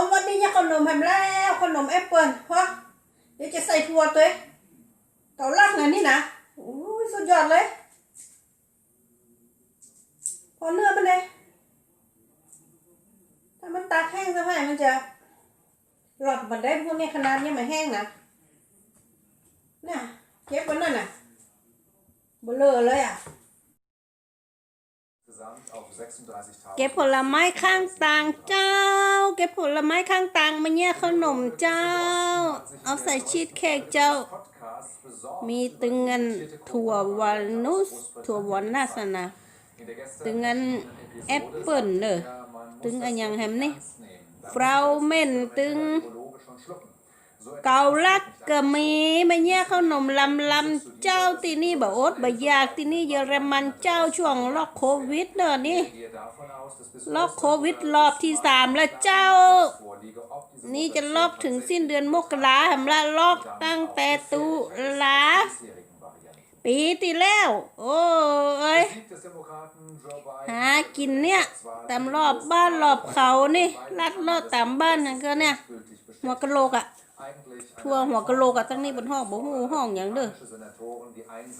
มวันนี้เนี่ยขนมแฮมแล้วขนมแอปเปิลฮะเดี๋ยวจะใส่ถั่วตัวเองเกาลักนะนี่นะโอ้ยสุดยอดเลย พอเนื้อมันเลย ถ้ามันตากแห้งซะให้มันจะหลอดมันได้พวกนี้ขนาดนี้มันแห้งนะน่ะเก็บไว้นั่นน่ะเบลอเลยอะ เก็บผลไม้ข้างต่างเจ้า เก็บผลไม้ข้างต่างมาเนี่ยขนมเจ้า เอาใส่ชีสเค้กเจ้า Podcast besorgt มีตึงเงินถั่ววอลนุสถั่ววอลนัสนะ in der gestern ตึงเงินแอปเปิลเด้อ Ja, man ตึงอันยังแฮมนี่ ernst nehmen. ฟราวเมนตึง เกาลักก็มีมาเนี่ยขนมลำลำเจ้าที่นี่บะอดบะยากที่นี่เยอรมันเจ้าช่วงล็อกโควิดเด้อนี่ล็อกโควิดรอบที่สามแล้วเจ้า นี่จะล็อกถึงสิ้นเดือนมกราหำละล็อกตั้งแต่ตุลาปีที่แล้ว โอ้ย Sieg des Demokraten Joe Biden หากินเนี่ยตามรอบบ้านรอบเขานี่ลัดลาะตามบ้านนั่นก็เนี่ยหัวกะโหลกอะ ทั่วหัวกะโหลกอะตั้งนี้บนห้องบ่ฮู้ห้องอย่างเด้อ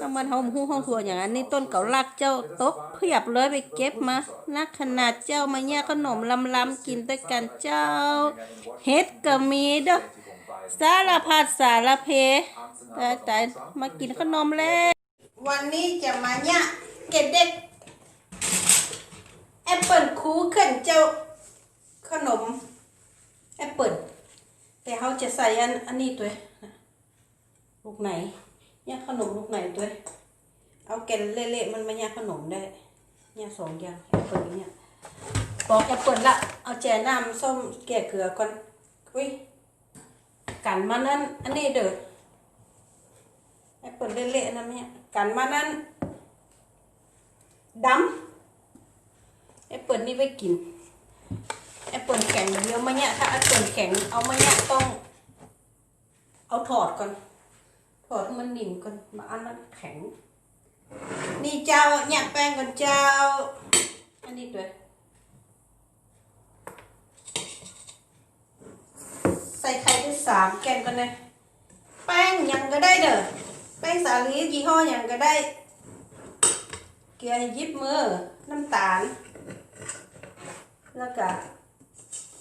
ตั้ง Einsätze บ้านเฮาฮู้ห้องทั่วอย่างอันนี้ต้นเกาลักเจ้าตกเพียบเลยไปเก็บมานักขนาดเจ้ามาเนี่ขนมลำๆกินด้วยกันเจ้า เฮ็ดก็มีเด้อสารพัดสารเพแต่แต่มากินขนมแล้ววันนี้จะมาเนี่ยเก็ดเด็กแอปเปิลคูเข็นเจ้าขนมแอปเปิล แต่เขาจะใส่อันอันนี้ตัวลูกไหนเนี่ยขนมลูกไหนตัวเอาแกนเละๆมันมาเนี่ยขนมได้เนี่ยสองอย่างแอปเปิลเนี่ยปอกแอปเปิลละเอาแจน้ำส้มแก่เกลือก่อนอุ้ยกันมานั้นอันนี้เด้อไอ้เปิดเละๆนะแม่กันมานั้นดำไอ้เปิดนี่ไปกิน ไอ้เปิดแข็งเดียวมาเนี่ยถ้าอ้เปิดแข็งเอามาเนี่ยต้อง เอาถอดก่อน ถอดให้มันนิ่มก่อนมาอันมันแข็ง นี่เจ้าเนี่ยแป้งก่อนเจ้า อันนี้ด้วยใส่ไข่ไปสามแกนกันเลยแป้งยังก็ได้เด้อแป้งสาลียี่ห้อยังก็ได้ เกลือยิบมือน้ำตาลแล้วก็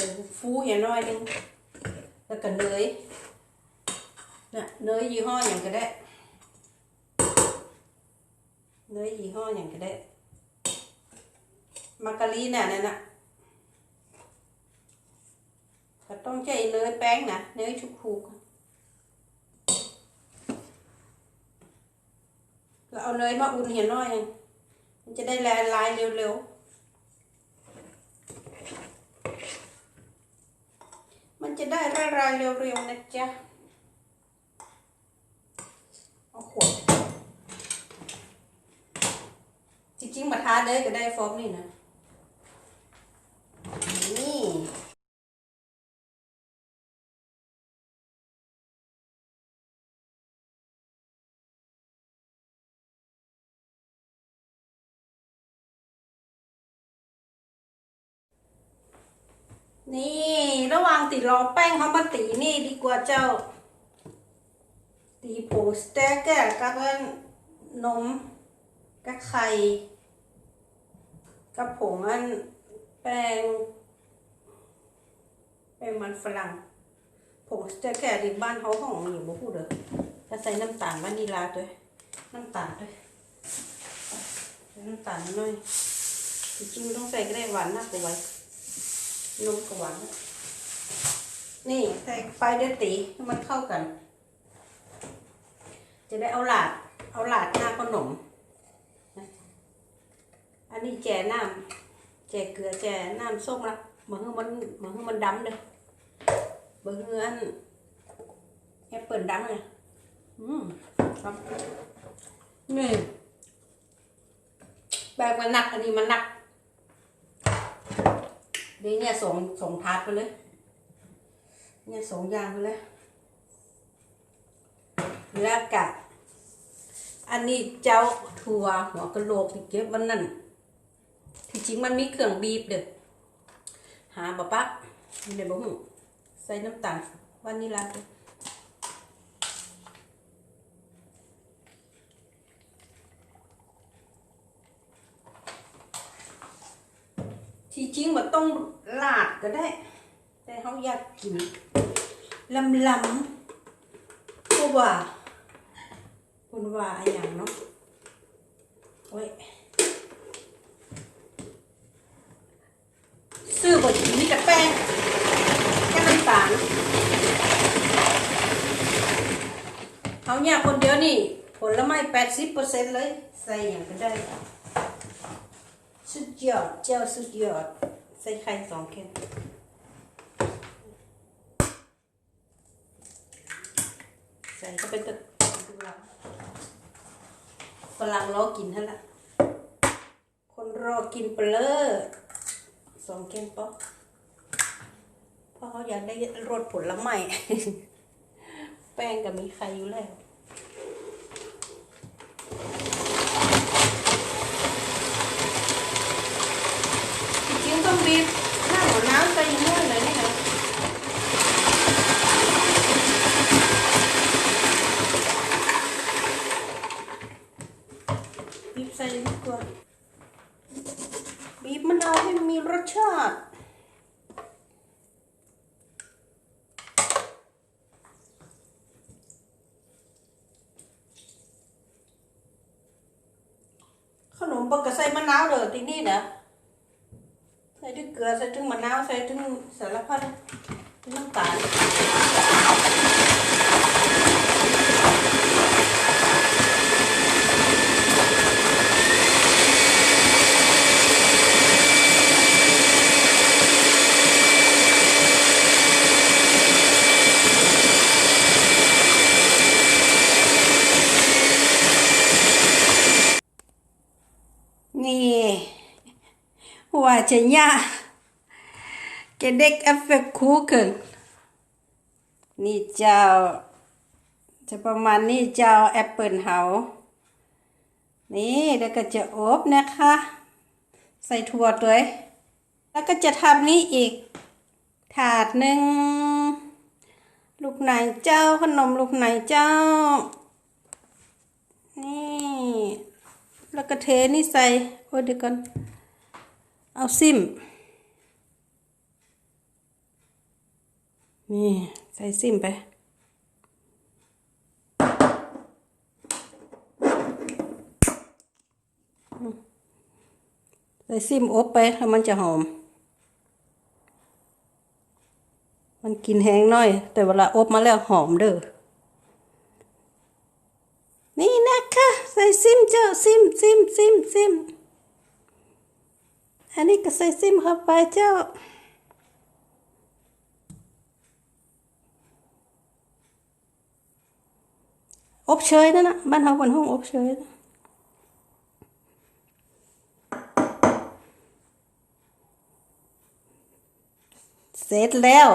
ใส่ฟูอย่างน้อยหนึงแล้วก็เนยน่ะเนยยี่ห้อหยังก็ได้เนยยี่ห้อหยังก็ได้มาการีน่ะนั่นน่ะก็ต้องใช้เนยแป้งนะเนยชุกคูกแล้วเอาเนยมาอุ่นเห็นหน่อยมันจะได้ละลายเร็วๆ มันจะได้ละลายเร็วๆนะจ๊ะเอาขวดจริงๆมาทาเลยก็ได้ฟอร์มนี่นะ นี่ระหว่างตีรอแป้งเขามาตีนี่ดีกว่าเจ้า ตีผงสเต็กแกกับนมกับไข่กับผงอันแป้งแป้งมันฝรั่งผงสเต็กแกที่บ้านเขาของอยู่บ่พูดเด้อจะใส่น้ำตาลวานิลาด้วยน้ำตาลด้วยน้ำตาลหน่อยจริงๆต้องใส่ก็ได้หวานนักกว่าไว้ นมกับหวานนะนี่ใส่ไปเดี๋ยวตีให้มันเข้ากัน จะได้เอาหลาด เอาหลาดหน้าขนมนะอันนี้แจน้ำแจเกลือแจน้ำส้มละเหมือนมันเหมือนมันดำเลยเบิ่งอันแอปเปิลดำเลยอืมครับนี่แบบมันหนักอันนี้มันหนัก เดี๋ยวเนี่ยส่งส่งทาดไปเลย เนี่ยส่งยางไปเลยแล้วกะอันนี้เจ้าถั่วหัวกะโหลกที่เก็บวันนั้นที่จริงมันมีเครื่องบีบเด้อหาบะปะมีเลยบะหูใส่น้ำตาลวานิลลาด้ว ที่จริงว่าต้องลาดก็ได้ แต่เขาอยากกินลำลำๆเพราะว่าคุณว่าอะไรอย่างเนาะโอ้ยซื้อบดมีแต่แป้งแค่น้ำตาลเขาเนี่ยคนเดียวนี่ ผลไม้แปดสิบเปอร์เซ็นต์เลย ใส่อย่างก็ได้ สุดยอด เจ้าสุดยอด ใส่ไข่สองแค่ใส่เข้าไปตึกดูหลังฝรั่งรอกินท่านละคนรอกินเปลอสองเกมป๊อกเพราะเขาอยากได้รสผลไม้แป้งก็มีใครอยู่แล้ว จริงๆต้องบีบหน้าหัวน้ำใส่เนื้อเลยนี่นะบีบใส่ดีกว่าบีบมะนาวให้มีรสชาติขนมปังกะใส่มะนาวเด้อที่นี่นะใส่ถึงเกลือใส่ถึงมะนาวใส่ถึงสารพัดน้ำตาลนี่ ว่าจะยาแกเด็กเอฟเฟกคูเกินนี่เจ้าจะประมาณนี้เจ้าแอปเปิลเฮา นี่แล้วก็จะอบนะคะ ใส่ถั่วด้วย แล้วก็จะทำนี้อีก ถาดหนึ่ง ลูกไหนเจ้าขนมลูกไหนเจ้า นี่ แล้วก็เทนี่ใส่ โอ้เดี๋ยวก่อน เอาซิม นี่ ใส่ซิมไป ใส่ซิมอบไปแล้วมันจะหอม มันกินแห้งน่อย แต่เวลาอบมาแล้วหอมเด้อ นี่นะคะ ใส่ซิมเจ้าซิมซิมซิมซิม อันนี้ก็ใส่ซิมเข้าไปเจ้า อบเชยนั่นนะบ้านเราบนห้องอบเชยนะเสร็จแล้ว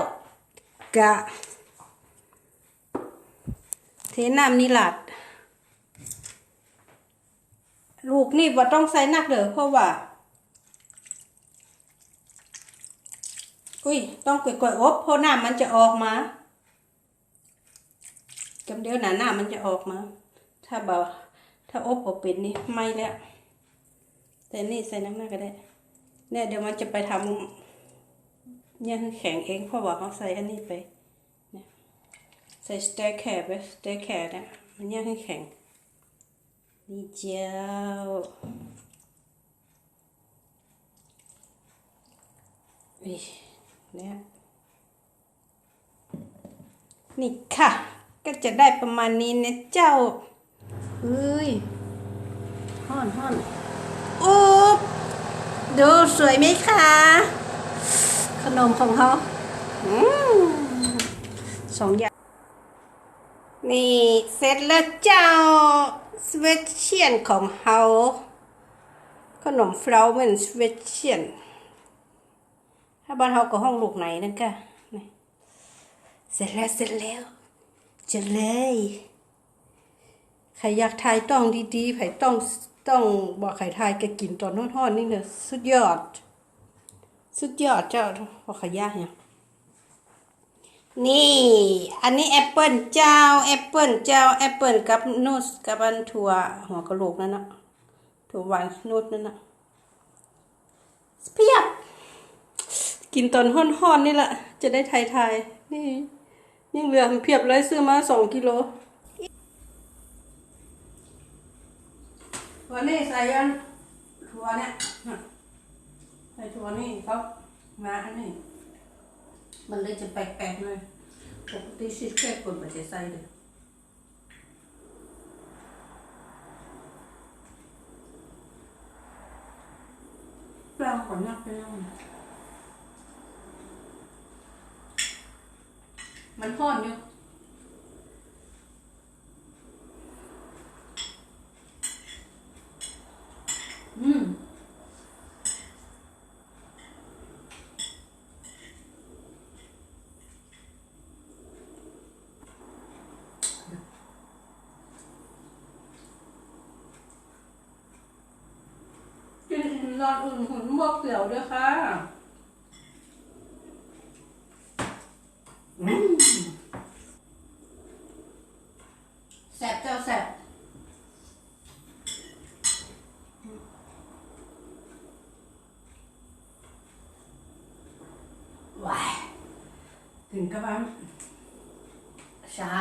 กะ เทน้ำนี่หลัดลูกนี่ว่าต้องใส่นักเด้อเพราะว่า อุ้ยต้องก่อยๆอบเพราะหน้ำมันจะออกมาจำเดียวหนาหน้ามันจะออกมา ถ้าเบาถ้าอบอบเป็นนี่ไม่แล้ว แต่นี่ใส่น้ำหน้าก็ได้เนี่ยเดี๋ยวมันจะไปทำเนี่ยให้แข็งเองเพราะว่าเขาใส่อันนี้ไปเนี่ยใส่สเต็กแคร์ไปสเต็กแคร์เนี่ยมันเนี่ยให้แข็งนี่เจ้านี่เนี่ยนี่ค่ะ ก็จะได้ประมาณนี้นะเจ้าเฮ้ยห่อนห่อนอุ๊บดูสวยไหมคะ ขนมของเขาอสองอย่าง นี่เสร็จแล้วเจ้าสวตเชียนของเฮาขนมฟลาวเมนสวตเชียน ถ้าบ้านเฮาก็ห้องลูกไหนนั่นก็เสร็จแล้วเสร็จแล้วจะเลยใครอยากทายต้องดีๆไผต้องต้องบอกใครทายก็กินตอนทอดๆนี่เลยสุดยอด สุดยอดเจ้าบอกใครยากเนี่ยนี่ อันนี้แอปเปิลเจ้าแอปเปิลเจ้าแอปเปิลกับนูสกับอันถั่วหัวกระโหลกนั่นนะถั่วหวานนูสนั่นนะเพียบ กินตอนห้อนๆนี่แหละ จะได้ไทยๆนี่ นี่เหลือเพียบเลยซื้อมาสองกิโลวันนี้ใส่ยันถั่วเนี่ยใส่ถั่วนี่ครับมาอันนี้ มันเลยจะแปลกๆหน่อยปกติชีสเค้กคนมันจะใส่เลยปลงขอนักไปแล้ว มันห่อนอยู่อืมกินนอนอุ่นหุ่นบวกเสียวด้วยค่ะอืมแสบเจ้าแสบว้าย ถึงกับว่าชา